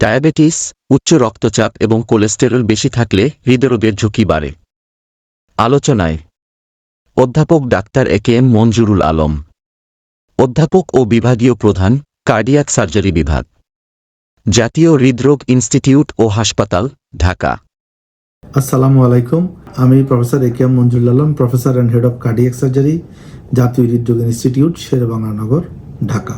Diabetes, উচ্চ রক্তচাপ এবং কোলেস্টেরল বেশি থাকলে হৃদরোগের ঝুঁকি বাড়ে। আলোচনায়। অধ্যাপক doctor A K M Manjurul Alam. অধ্যাপক ও বিভাগীয় প্রধান, কার্ডিয়াক সার্জারি বিভাগ। জাতীয় হৃদরোগ ইনস্টিটিউট ও হাসপাতাল, ঢাকা। আসসালামু আলাইকুম, আমি professor A K M Manjur Alam, professor and head of cardiac surgery, জাতীয় হৃদরোগ ইনস্টিটিউট শেরেবাংলানগর ঢাকা।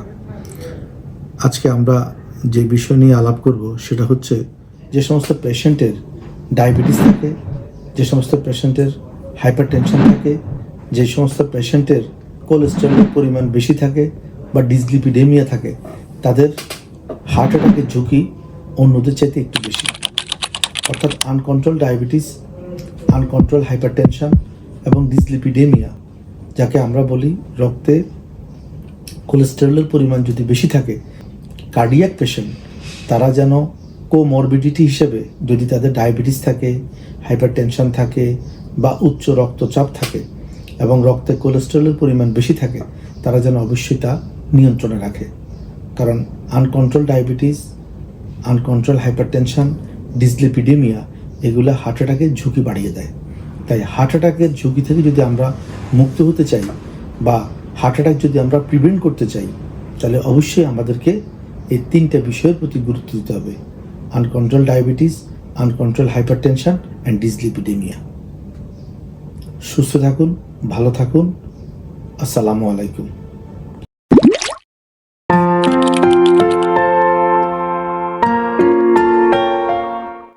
আজকে আমরা যে বিষয় নিয়ে আলাপ করব, সেটা হচ্ছে যে সমস্ত পেশেন্টের ডায়াবেটিস থাকে, যে সমস্ত পেশেন্টের হাইপার টেনশন থাকে, যে সমস্ত পেশেন্টের কোলেস্টেরলের পরিমাণ বেশি থাকে বা ডিসলিপিডেমিয়া থাকে, তাদের হার্ট অ্যাটাকের ঝুঁকি অন্যদের চাইতে একটু বেশি। অর্থাৎ আনকন্ট্রোল ডায়াবেটিস, আনকন্ট্রোল হাইপারটেনশন এবং ডিসলিপিডেমিয়া, যাকে আমরা বলি রক্তে কোলেস্টেরলের পরিমাণ যদি বেশি থাকে কার্ডিয়াক পেশেন্ট তারা যেন কোমরবিডিটি হিসেবে যদি তাদের ডায়াবেটিস থাকে হাইপার হাইপারটেনশন থাকে বা উচ্চ রক্তচাপ থাকে এবং রক্তে কোলেস্টেরলের পরিমাণ বেশি থাকে, তারা যেন অবশ্যই তা নিয়ন্ত্রণে রাখে। কারণ uncontrol diabetes uncontrol hyper hypertension dyslipidemia এগুলো হার্ট অ্যাটাকের ঝুঁকি বাড়িয়ে দেয়। তাই হার্ট অ্যাটাকের ঝুঁকি থেকে যদি আমরা মুক্ত হতে চাই বা হার্ট অ্যাটাক যদি আমরা প্রিভেন্ট করতে চাই, তাহলে অবশ্যই আমাদেরকে এই তিনটা বিষয়ের প্রতি গুরুত্ব দিতে হবে। Uncontrol diabetes uncontrol hypertension and dyslipidemia সুস্থ থাকুন, ভালো থাকুন। আসসালামু আলাইকুম।